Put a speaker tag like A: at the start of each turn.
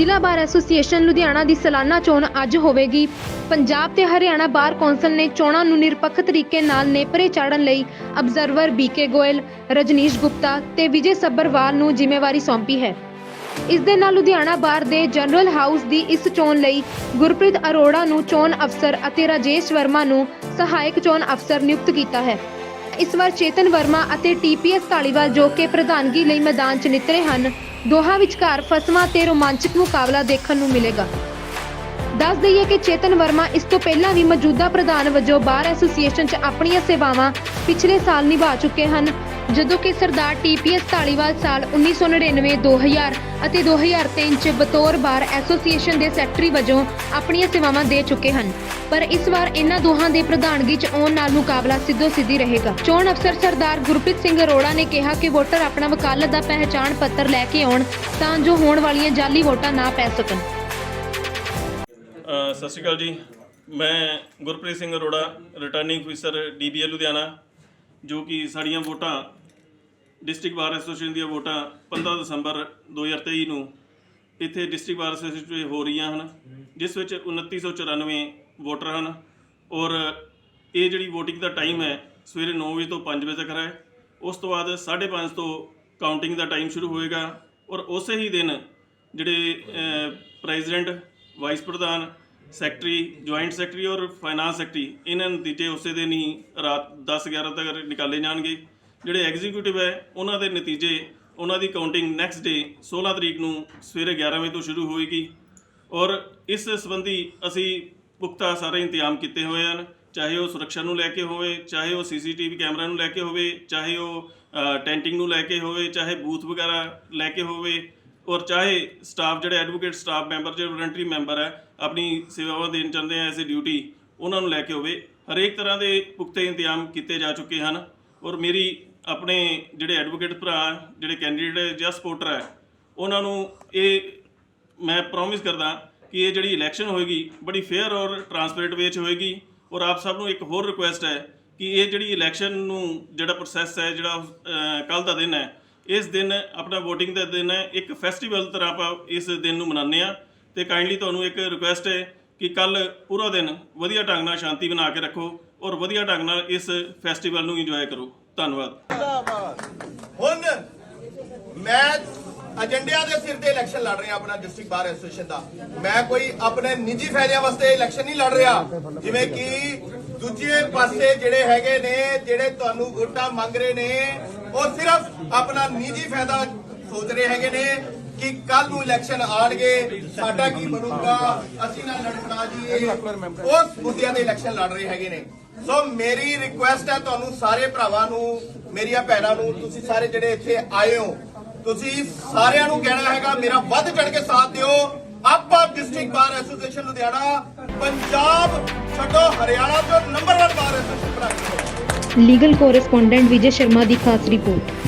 A: ਜ਼ਿਲ੍ਹਾ ਬਾਰ ਐਸੋਸੀਏਸ਼ਨ ਲੁਧਿਆਣਾ ਦੀ ਸਾਲਾਨਾ ਚੋਣ ਅੱਜ ਹੋਵੇਗੀ। ਪੰਜਾਬ ਤੇ ਹਰਿਆਣਾ ਬਾਰ ਕੌਂਸਲ ਨੇ ਚੋਣਾਂ ਨੂੰ ਨਿਰਪੱਖ ਤਰੀਕੇ ਨਾਲ ਨੇਪਰੇ ਚਾੜਨ ਲਈ observer B K Goyal, Rajneesh Gupta ਤੇ ਵਿਜੇ ਸੱਬਰਵਾਲ ਨੂੰ ਜ਼ਿੰਮੇਵਾਰੀ ਸੌਂਪੀ ਹੈ। ਇਸ ਦੇ ਨਾਲ ਲੁਧਿਆਣਾ ਬਾਰ ਦੇ ਜਨਰਲ ਹਾਊਸ ਦੀ ਇਸ ਚੋਣ ਲਈ ਗੁਰਪ੍ਰੀਤ ਅਰੋੜਾ ਨੂੰ ਚੋਣ ਅਫਸਰ ਅਤੇ ਰਾਜੇਸ਼ ਵਰਮਾ ਨੂੰ ਸਹਾਇਕ ਚੋਣ ਅਫਸਰ ਨਿਯੁਕਤ ਕੀਤਾ ਹੈ। ਇਸ ਵਾਰ ਚੇਤਨ ਵਰਮਾ ਅਤੇ ਟੀਪੀਐਸ ਧਾਲੀਵਾਲ ਜੋ ਕਿ ਪ੍ਰਧਾਨਗੀ ਲਈ ਮੈਦਾਨ 'ਚ ਨਿਤਰੇ ਹਨ ਦੋਹਾਂ ਵਿਚਕਾਰ ਫਸਵਾਂ ਤੇ ਰੋਮਾਂਚਕ ਮੁਕਾਬਲਾ ਦੇਖਣ ਨੂੰ ਮਿਲੇਗਾ। ਦੱਸ ਦਈਏ ਕਿ ਚੇਤਨ ਵਰਮਾ ਇਸ ਤੋਂ ਪਹਿਲਾਂ ਵੀ ਮੌਜੂਦਾ ਪ੍ਰਧਾਨ ਵਜੋਂ ਬਾਰ ਐਸੋਸੀਏਸ਼ਨ 'ਚ ਆਪਣੀਆਂ ਸੇਵਾਵਾਂ ਪਿਛਲੇ ਸਾਲ ਨਿਭਾ ਚੁੱਕੇ ਹਨ। ਜਦੋਂ ਕਿ ਸਰਦਾਰ ਟੀਪੀਐਸ ਧਾਲੀਵਾਲ ਸਾਲ 1999 2000 ਅਤੇ 2003 'ਚ ਬਤੌਰ ਬਾਰ ਐਸੋਸੀਏਸ਼ਨ ਦੇ ਸੈਕਟਰੀ ਵਜੋਂ ਆਪਣੀਆਂ ਸੇਵਾਵਾਂ ਦੇ ਚੁੱਕੇ ਹਨ। ਪਰ ਇਸ ਵਾਰ ਇਹਨਾਂ ਦੋਹਾਂ ਦੇ ਪ੍ਰਧਾਨਗੀ 'ਚ ਆਉਣ ਨਾਲ ਮੁਕਾਬਲਾ ਸਿੱਧੋ ਸਿੱਧੀ ਰਹੇਗਾ। ਚੋਣ ਅਫਸਰ ਸਰਦਾਰ ਗੁਰਪ੍ਰੀਤ ਸਿੰਘ ਅਰੋੜਾ ਨੇ ਕਿਹਾ ਕਿ ਵੋਟਰ ਆਪਣਾ ਵਕਾਲਤ ਦਾ ਪਹਿਚਾਣ ਪੱਤਰ ਲੈ ਕੇ ਆਉਣ ਤਾਂ ਜੋ ਹੋਣ ਵਾਲੀਆਂ ਜਾਲੀ ਵੋਟਾਂ ਨਾ ਪੈ ਸਕਣ।
B: ਅ, ਸਤਿ ਸ਼੍ਰੀ ਅਕਾਲ ਜੀ। ਮੈਂ Gurpreet Singh Arora returning officer D B A Ludhiana ਜੋ ਕਿ ਸਾਡੀਆਂ ਵੋਟਾਂ ਡਿਸਟ੍ਰਿਕਟ ਬਾਰ ਐਸੋਸੀਏਸ਼ਨ ਦੀਆਂ ਵੋਟਾਂ 15 ਦਸੰਬਰ 2023 ਨੂੰ ਇੱਥੇ ਡਿਸਟ੍ਰਿਕਟ ਬਾਰ ਐਸੋਸੀਏਸ਼ਨ ਵਿੱਚ ਹੋ ਰਹੀਆਂ ਹਨ, ਜਿਸ ਵਿੱਚ 2994 ਵੋਟਰ ਹਨ ਔਰ ਇਹ ਜਿਹੜੀ VOTING ਦਾ ਟਾਈਮ ਹੈ, ਸਵੇਰੇ 9 ਵਜੇ ਤੋਂ 5 ਵਜੇ ਤੱਕ ਹੈ। ਉਸ ਤੋਂ ਬਾਅਦ 5:30 ਤੋਂ ਕਾਊਂਟਿੰਗ ਦਾ ਟਾਈਮ ਸ਼ੁਰੂ ਹੋਏਗਾ ਔਰ ਉਸੇ ਹੀ ਦਿਨ ਜਿਹੜੇ ਪ੍ਰੈਜ਼ੀਡੈਂਟ, ਵਾਈਸ ਪ੍ਰਧਾਨ, ਸੈਕਟਰੀ, ਜੁਆਇੰਟ ਸੈਕਟਰੀ ਔਰ ਫਾਈਨਾਂਸ ਸੈਕਟਰੀ, ਇਹਨਾਂ ਨਤੀਜੇ ਉਸੇ ਦਿਨ ਹੀ ਰਾਤ 10 11 ਤੱਕ ਨਿਕਾਲੇ ਜਾਣਗੇ। ਜਿਹੜੇ ਐਗਜ਼ੀਕਿਊਟਿਵ ਹੈ, ਉਹਨਾਂ ਦੇ ਨਤੀਜੇ, ਉਹਨਾਂ ਦੀ ਕਾਊਂਟਿੰਗ ਨੈਕਸਟ ਡੇ 16 ਤਰੀਕ ਨੂੰ ਸਵੇਰੇ 11 ਵਜੇ ਤੋਂ ਸ਼ੁਰੂ ਹੋਏਗੀ। ਔਰ ਇਸ ਸੰਬੰਧੀ ਅਸੀਂ ਪੁਖਤਾ ਸਾਰੇ ਇੰਤਜ਼ਾਮ ਕੀਤੇ ਹੋਏ ਹਨ। ਚਾਹੇ ਉਹ ਸੁਰੱਖਿਆ ਨੂੰ ਲੈ ਕੇ ਹੋਵੇ, ਚਾਹੇ ਉਹ ਸੀਸੀਟੀਵੀ ਕੈਮਰਾ ਨੂੰ ਲੈ ਕੇ ਹੋਵੇ, ਚਾਹੇ ਉਹ ਟੈਂਟਿੰਗ ਨੂੰ ਲੈ ਕੇ ਹੋਵੇ, ਚਾਹੇ ਬੂਥ ਵਗੈਰਾ ਲੈ ਕੇ ਹੋਵੇ, ਔਰ ਚਾਹੇ ਸਟਾਫ ਜਿਹੜੇ ਐਡਵੋਕੇਟ ਸਟਾਫ ਮੈਂਬਰ ਜਿਹੜੇ ਵਲੰਟਰੀ ਮੈਂਬਰ ਹੈ, ਆਪਣੀ ਸੇਵਾਵਾਂ ਦੇਣ ਚਾਹੁੰਦੇ ਆ ਐਜ਼ ਏ ਡਿਊਟੀ ਉਹਨਾਂ ਨੂੰ ਲੈ ਕੇ ਹੋਵੇ। ਹਰੇਕ ਤਰ੍ਹਾਂ ਦੇ ਪੁਖਤੇ ਇੰਤਜ਼ਾਮ ਕੀਤੇ ਜਾ ਚੁੱਕੇ ਹਨ। ਔਰ ਮੇਰੀ ਆਪਣੇ ਜਿਹੜੇ ਐਡਵੋਕੇਟ ਭਰਾ, ਜਿਹੜੇ ਕੈਂਡੀਡੇਟ ਜਾਂ ਸਪੋਰਟਰ ਹੈ, ਉਹਨਾਂ ਨੂੰ ਇਹ ਮੈਂ ਪ੍ਰੋਮਿਸ ਕਰਦਾ ਕਿ ਇਹ ਜਿਹੜੀ ਇਲੈਕਸ਼ਨ ਹੋਏਗੀ, ਬੜੀ ਫੇਅਰ ਔਰ ਟਰਾਂਸਪੇਰੈਂਟ ਵੇ 'ਚ ਹੋਏਗੀ ਔਰ ਆਪ ਸਭ ਨੂੰ ਇੱਕ ਹੋਰ ਰਿਕੁਐਸਟ ਹੈ ਕਿ ਇਹ ਜਿਹੜੀ ਇਲੈਕਸ਼ਨ ਨੂੰ ਜਿਹੜਾ ਪ੍ਰੋਸੈਸ ਹੈ, ਜਿਹੜਾ ਕੱਲ ਦਾ ਦਿਨ ਹੈ, ਇਸ ਦਿਨ ਆਪਣਾ VOTING ਦਾ ਦਿਨ ਹੈ, ਇੱਕ ਫੈਸਟੀਵਲ ਤਰ੍ਹਾਂ ਆਪਾਂ ਇਸ ਦਿਨ ਨੂੰ ਮਨਾਉਂਦੇ ਆ ਤੇ ਕਾਈਂਡਲੀ ਤੁਹਾਨੂੰ ਇੱਕ ਰਿਕੁਐਸਟ ਹੈ ਕਿ ਕੱਲ ਪੂਰਾ ਦਿਨ ਵਧੀਆ ਢੰਗ ਨਾਲ ਸ਼ਾਂਤੀ ਬਣਾ ਕੇ ਰੱਖੋ ਔਰ ਵਧੀਆ ਢੰਗ ਨਾਲ ਇਸ ਫੈਸਟੀਵਲ ਨੂੰ ਇੰਜੋਏ ਕਰੋ। ਧੰਨਵਾਦ।
C: ਹੁਣ ਮੈਂ ਏਜੰਡਿਆਂ ਦੇ ਸਿਰ ਤੇ ਇਲੈਕਸ਼ਨ ਲੜ ਰਿਹਾ ਆਪਣਾ ਡਿਸਟ੍ਰਿਕਟ ਬਾਰ ਐਸੋਸੀਏਸ਼ਨ ਦਾ। ਮੈਂ ਕੋਈ ਆਪਣੇ ਨਿੱਜੀ ਫਾਇਦਿਆਂ ਵਾਸਤੇ ਇਲੈਕਸ਼ਨ ਨਹੀਂ ਲੜ ਰਿਹਾ। ਜਿਵੇਂ ਕਿ ਦੂਜੇ ਪਾਸੇ ਜਿਹੜੇ ਹੈਗੇ ਨੇ, ਜਿਹੜੇ ਤੁਹਾਨੂੰ ਵੋਟਾਂ ਮੰਗ ਰਹੇ ਨੇ, ਉਹ ਸਿਰਫ ਆਪਣਾ ਨਿੱਜੀ ਫਾਇਦਾ ਸੋਚ ਰਹੇ ਹੈਗੇ ਨੇ। ਕਿ ਕੱਲ ਨੂੰ ਇਲੈਕਸ਼ਨ ਆਣਗੇ ਸਾਡਾ ਕੀ ਬਣੂਗਾ, ਅਸੀਂ ਨਾ ਲੜਖੜਾ ਜੀਏ ਉਸ ਮੁੱਦਿਆਂ ਦੇ ਇਲੈਕਸ਼ਨ ਲੜ ਰਹੇ ਹੈਗੇ ਨੇ। ਸੋ ਮੇਰੀ ਰਿਕੁਐਸਟ ਹੈ ਤੁਹਾਨੂੰ ਸਾਰੇ ਭਰਾਵਾਂ ਨੂੰ, ਮੇਰੀਆਂ ਭੈਣਾਂ ਨੂੰ, ਤੁਸੀਂ ਸਾਰੇ ਜਿਹੜੇ ਇੱਥੇ ਆਏ ਹੋ, ਤੁਸੀਂ ਸਾਰਿਆਂ ਨੂੰ ਕਹਿਣਾ ਹੈਗਾ, ਮੇਰਾ ਵੱਧ ਚੜ ਕੇ ਸਾਥ ਦਿਓ। ਆਪਾਂ district bar association Ludhiana, Punjab ਛੱਡੋ ਹਰਿਆਣਾ ਤੋਂ number 1 bar association
A: legal correspondent Vijay Sharma ਦੀ ਖਾਸ ਰਿਪੋਰਟ